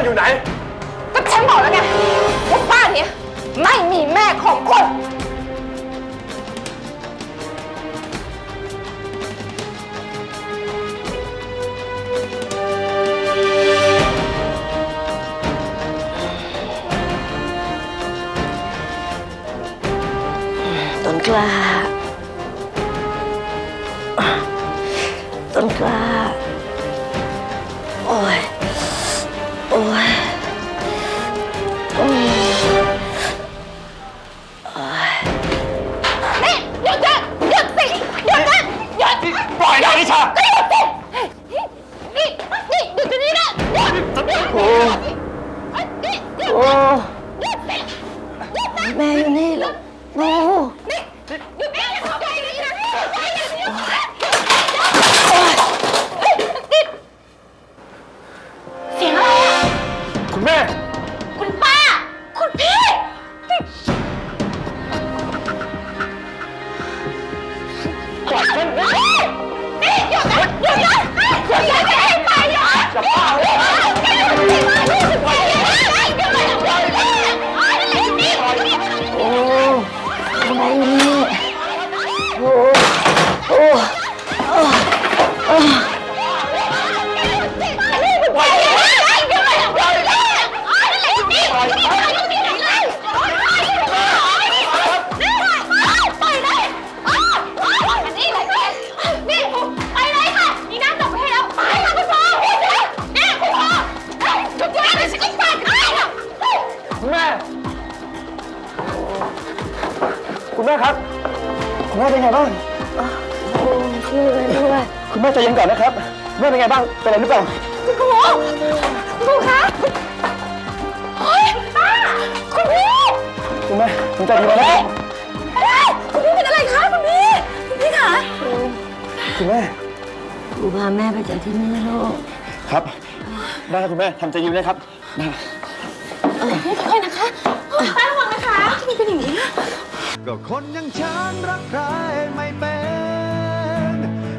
นอยู่ไหน ก็ฉันบอกแล้วไงว่าบ้านเนี้ยไม่มีแม่ของคนต้นกล้าต้นกล้า แม่อยู่นี่ลูกโอ้นี่หยุดนี่อย่าทำอย่างนี้นะอย่าอย่างนี้นะนี่เสียงอะไรอะ คุณแม่ คุณป้า คุณพี่นี่ ปล่อยฉันนะนี่หยุดนะหยุดนะหยุดนะให้ไปหยุด คุณแม่ครับ คุณแม่เป็นไงบ้างโอ้ช่วยด้วยด้วยคุณแม่ใจเย็นก่อนนะครับแม่เป็นไงบ้าง เป็นอะไรหรือเปล่า คุณครูคุณครูคะเฮ้ยป้าคุณพี่คุณแม่ผมใจดีมาแล้วเฮ้ยคุณพี่เป็นอะไรคะคุณพี่คุณพี่คะคุณแม่ กูพาแม่ไปจากที่นี่ลูกครับ ได้ครับคุณแม่ทำใจเย็นนะครับได้ค่อยๆนะคะ ก็คนอย่างฉันรักใครไม่เป็น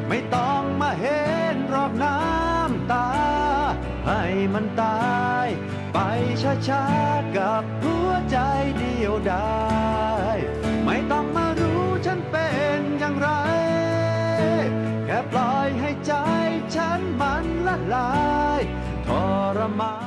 ไม่ต้องมาเห็นรอบน้ำตา ให้มันตาย ไปช้าๆกับหัวใจเดียวดายไม่ต้องมารู้ฉันเป็นอย่างไร แค่ปล่อยให้ใจฉันมันละลายทรมาน